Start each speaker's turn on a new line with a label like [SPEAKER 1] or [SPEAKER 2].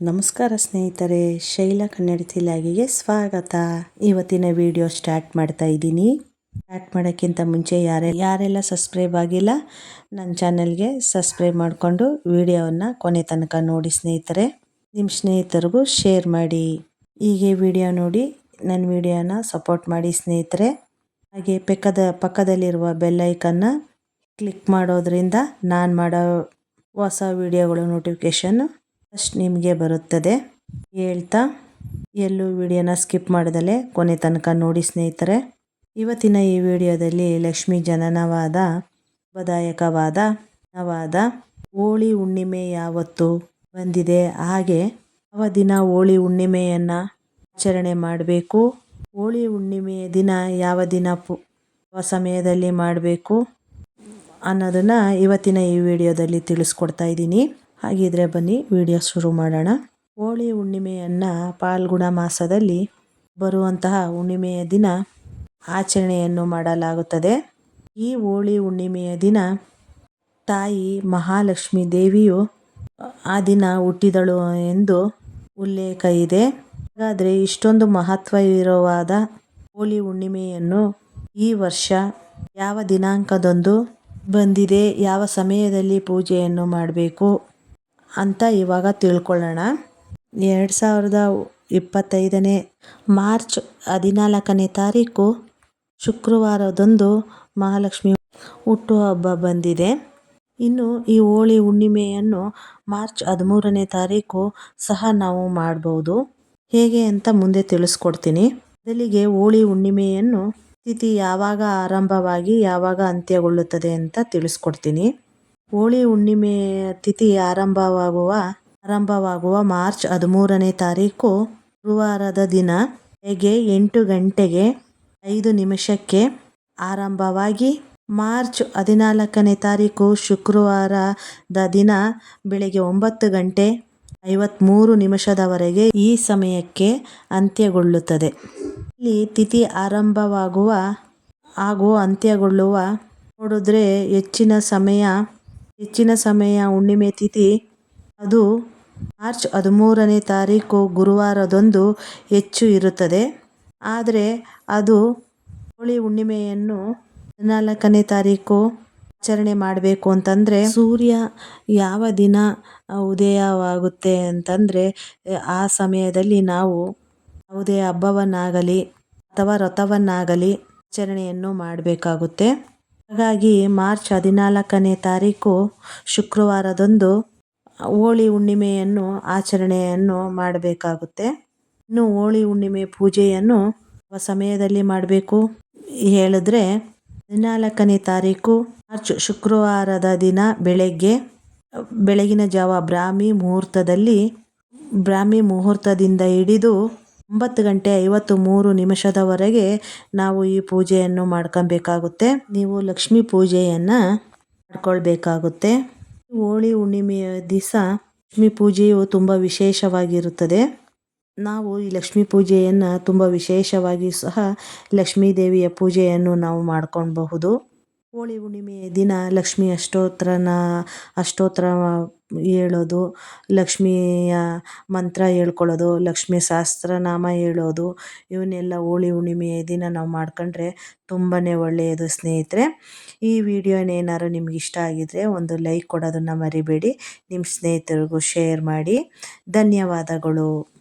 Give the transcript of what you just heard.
[SPEAKER 1] ನಮಸ್ಕಾರ ಸ್ನೇಹಿತರೆ, ಶೈಲಾ ಕನ್ನಡತಿ ತಿಲಾಗಿಗೆ ಸ್ವಾಗತ. ಇವತ್ತಿನ ವಿಡಿಯೋ ಸ್ಟಾರ್ಟ್ ಮಾಡ್ತಾ ಇದ್ದೀನಿ. ಸ್ಟಾರ್ಟ್ ಮಾಡೋಕ್ಕಿಂತ ಮುಂಚೆ ಯಾರೇ ಯಾರೆಲ್ಲ ಸಬ್ಸ್ಕ್ರೈಬ್ ಆಗಿಲ್ಲ ನನ್ನ ಚಾನಲ್ಗೆ ಸಬ್ಸ್ಕ್ರೈಬ್ ಮಾಡಿಕೊಂಡು ವಿಡಿಯೋವನ್ನು ಕೊನೆ ತನಕ ನೋಡಿ ಸ್ನೇಹಿತರೆ. ನಿಮ್ಮ ಸ್ನೇಹಿತರಿಗೂ ಶೇರ್ ಮಾಡಿ. ಹೀಗೆ ವಿಡಿಯೋ ನೋಡಿ ನನ್ನ ವಿಡಿಯೋನ ಸಪೋರ್ಟ್ ಮಾಡಿ ಸ್ನೇಹಿತರೆ. ಹಾಗೆ ಪಕ್ಕದ ಪಕ್ಕದಲ್ಲಿರುವ ಬೆಲ್ಲೈಕನ್ನ ಕ್ಲಿಕ್ ಮಾಡೋದ್ರಿಂದ ನಾನು ಮಾಡೋ ಹೊಸ ವಿಡಿಯೋಗಳು ನೋಟಿಫಿಕೇಷನ್ ಫಸ್ಟ್ ನಿಮಗೆ ಬರುತ್ತದೆ. ಹೇಳ್ತಾ, ಎಲ್ಲೂ ವಿಡಿಯೋನ ಸ್ಕಿಪ್ ಮಾಡಿದಲೆ ಕೊನೆ ತನಕ ನೋಡಿ ಸ್ನೇಹಿತರೆ. ಇವತ್ತಿನ ಈ ವಿಡಿಯೋದಲ್ಲಿ ಲಕ್ಷ್ಮೀ ಜನನವಾದ ಶುಭದಾಯಕವಾದ ನವಾದ ಹೋಳಿ ಹುಣ್ಣಿಮೆ ಯಾವತ್ತು ಬಂದಿದೆ, ಹಾಗೆ ಯಾವ ದಿನ ಹೋಳಿ ಹುಣ್ಣಿಮೆಯನ್ನು ಆಚರಣೆ ಮಾಡಬೇಕು. ಹೋಳಿ ಹುಣ್ಣಿಮೆಯ ದಿನ ಯಾವ ದಿನ ಪು ಸಮಯದಲ್ಲಿ ಮಾಡಬೇಕು ಅನ್ನೋದನ್ನು ಇವತ್ತಿನ ಈ ವಿಡಿಯೋದಲ್ಲಿ ತಿಳಿಸ್ಕೊಡ್ತಾ ಇದ್ದೀನಿ. ಹಾಗಿದ್ರೆ ಬನ್ನಿ ವಿಡಿಯೋ ಶುರು ಮಾಡೋಣ. ಹೋಳಿ ಹುಣ್ಣಿಮೆಯನ್ನು ಪಾಲ್ಗುಣ ಮಾಸದಲ್ಲಿ ಬರುವಂತಹ ಹುಣ್ಣಿಮೆಯ ದಿನ ಆಚರಣೆಯನ್ನು ಮಾಡಲಾಗುತ್ತದೆ. ಈ ಹೋಳಿ ಹುಣ್ಣಿಮೆಯ ದಿನ ತಾಯಿ ಮಹಾಲಕ್ಷ್ಮಿ ದೇವಿಯು ಆ ದಿನ ಹುಟ್ಟಿದಳು ಎಂದು ಉಲ್ಲೇಖ ಇದೆ. ಹಾಗಾದರೆ ಇಷ್ಟೊಂದು ಮಹತ್ವ ಇರುವಾದ ಹೋಳಿ ಹುಣ್ಣಿಮೆಯನ್ನು ಈ ವರ್ಷ ಯಾವ ದಿನಾಂಕದಂದು ಬಂದಿದೆ, ಯಾವ ಸಮಯದಲ್ಲಿ ಪೂಜೆಯನ್ನು ಮಾಡಬೇಕು ಅಂತ ಇವಾಗ ತಿಳ್ಕೊಳ್ಳೋಣ. ಎರಡು ಸಾವಿರದ ಇಪ್ಪತ್ತೈದನೇ ಮಾರ್ಚ್ ಹದಿನಾಲ್ಕನೇ ತಾರೀಕು ಶುಕ್ರವಾರದಂದು ಮಹಾಲಕ್ಷ್ಮಿ ಹುಟ್ಟುಹಬ್ಬ ಬಂದಿದೆ. ಇನ್ನು ಈ ಹೋಳಿ ಹುಣ್ಣಿಮೆಯನ್ನು ಮಾರ್ಚ್ ಹದಿಮೂರನೇ ತಾರೀಕು ಸಹ ನಾವು ಮಾಡ್ಬೋದು. ಹೇಗೆ ಅಂತ ಮುಂದೆ ತಿಳಿಸ್ಕೊಡ್ತೀನಿ. ಮೊದಲಿಗೆ ಹೋಳಿ ಹುಣ್ಣಿಮೆಯನ್ನು ತಿಥಿ ಯಾವಾಗ ಆರಂಭವಾಗಿ ಯಾವಾಗ ಅಂತ್ಯಗೊಳ್ಳುತ್ತದೆ ಅಂತ ತಿಳಿಸ್ಕೊಡ್ತೀನಿ. ಹೋಳಿ ಹುಣ್ಣಿಮೆಯ ತಿಥಿ ಆರಂಭವಾಗುವ ಆರಂಭವಾಗುವ ಮಾರ್ಚ್ ಹದಿಮೂರನೇ ತಾರೀಕು ಗುರುವಾರದ ದಿನ ಬೆಳಗ್ಗೆ ಎಂಟು ಗಂಟೆಗೆ ಐದು ನಿಮಿಷಕ್ಕೆ ಆರಂಭವಾಗಿ ಮಾರ್ಚ್ ಹದಿನಾಲ್ಕನೇ ತಾರೀಕು ಶುಕ್ರವಾರದ ದಿನ ಬೆಳಗ್ಗೆ ಒಂಬತ್ತು ಗಂಟೆ ಐವತ್ತ್ಮೂರು ನಿಮಿಷದವರೆಗೆ ಈ ಸಮಯಕ್ಕೆ ಅಂತ್ಯಗೊಳ್ಳುತ್ತದೆ. ಇಲ್ಲಿ ತಿಥಿ ಆರಂಭವಾಗುವ ಹಾಗೂ ಅಂತ್ಯಗೊಳ್ಳುವ ನೋಡಿದ್ರೆ ಹೆಚ್ಚಿನ ಸಮಯ ಹೆಚ್ಚಿನ ಸಮಯ ಹುಣ್ಣಿಮೆ ತಿಥಿ ಅದು ಮಾರ್ಚ್ ಹದಿಮೂರನೇ ತಾರೀಕು ಗುರುವಾರದಂದು ಹೆಚ್ಚು ಇರುತ್ತದೆ. ಆದರೆ ಅದು ಹೋಳಿ ಹುಣ್ಣಿಮೆಯನ್ನು ಹದಿನಾಲ್ಕನೇ ತಾರೀಕು ಆಚರಣೆ ಮಾಡಬೇಕು ಅಂತಂದರೆ ಸೂರ್ಯ ಯಾವ ದಿನ ಉದಯವಾಗುತ್ತೆ ಅಂತಂದರೆ, ಆ ಸಮಯದಲ್ಲಿ ನಾವು ಯಾವುದೇ ಹಬ್ಬವನ್ನಾಗಲಿ ಅಥವಾ ರಥವನ್ನಾಗಲಿ ಆಚರಣೆಯನ್ನು ಮಾಡಬೇಕಾಗುತ್ತೆ. ಹಾಗಾಗಿ ಮಾರ್ಚ್ ಹದಿನಾಲ್ಕನೇ ತಾರೀಕು ಶುಕ್ರವಾರದಂದು ಹೋಳಿ ಹುಣ್ಣಿಮೆಯನ್ನು ಆಚರಣೆಯನ್ನು ಮಾಡಬೇಕಾಗುತ್ತೆ. ಇನ್ನು ಹೋಳಿ ಹುಣ್ಣಿಮೆ ಪೂಜೆಯನ್ನು ಸಮಯದಲ್ಲಿ ಮಾಡಬೇಕು? ಹೇಳಿದ್ರೆ ಹದಿನಾಲ್ಕನೇ ತಾರೀಕು ಮಾರ್ಚ್ ಶುಕ್ರವಾರದ ದಿನ ಬೆಳಗ್ಗೆ, ಬೆಳಗಿನ ಜಾವ ಬ್ರಾಹ್ಮಿ ಮುಹೂರ್ತದಲ್ಲಿ ಬ್ರಾಹ್ಮಿ ಮುಹೂರ್ತದಿಂದ ಹಿಡಿದು ಒಂಬತ್ತು ಗಂಟೆ ಐವತ್ತು ಮೂರು ನಿಮಿಷದವರೆಗೆ ನಾವು ಈ ಪೂಜೆಯನ್ನು ಮಾಡ್ಕೊಬೇಕಾಗುತ್ತೆ. ನೀವು ಲಕ್ಷ್ಮೀ ಪೂಜೆಯನ್ನು ಮಾಡ್ಕೊಳ್ಬೇಕಾಗುತ್ತೆ. ಹೋಳಿ ಹುಣ್ಣಿಮೆಯ ದಿವಸ ಲಕ್ಷ್ಮೀ ಪೂಜೆಯು ತುಂಬ ವಿಶೇಷವಾಗಿರುತ್ತದೆ. ನಾವು ಈ ಲಕ್ಷ್ಮೀ ಪೂಜೆಯನ್ನು ತುಂಬ ವಿಶೇಷವಾಗಿ ಸಹ ಲಕ್ಷ್ಮೀ ದೇವಿಯ ಪೂಜೆಯನ್ನು ನಾವು ಮಾಡ್ಕೊಳ್ಬಹುದು. ಹೋಳಿ ಹುಣ್ಣಿಮೆಯ ದಿನ ಲಕ್ಷ್ಮಿ ಅಷ್ಟೋತ್ರನ ಅಷ್ಟೋತ್ರ ಹೇಳೋದು, ಲಕ್ಷ್ಮಿಯ ಮಂತ್ರ ಹೇಳ್ಕೊಳ್ಳೋದು, ಲಕ್ಷ್ಮಿ ಸಹಸ್ರನಾಮ ಹೇಳೋದು, ಇವನ್ನೆಲ್ಲ ಹೋಳಿ ಹುಣ್ಣಿಮೆಯ ದಿನ ನಾವು ಮಾಡ್ಕೊಂಡ್ರೆ ತುಂಬಾ ಒಳ್ಳೆಯದು ಸ್ನೇಹಿತರೆ. ಈ ವಿಡಿಯೋನೇನಾದ್ರು ನಿಮ್ಗೆ ಇಷ್ಟ ಆಗಿದರೆ ಒಂದು ಲೈಕ್ ಕೊಡೋದನ್ನು ಮರಿಬೇಡಿ. ನಿಮ್ಮ ಸ್ನೇಹಿತರಿಗೂ ಶೇರ್ ಮಾಡಿ. ಧನ್ಯವಾದಗಳು.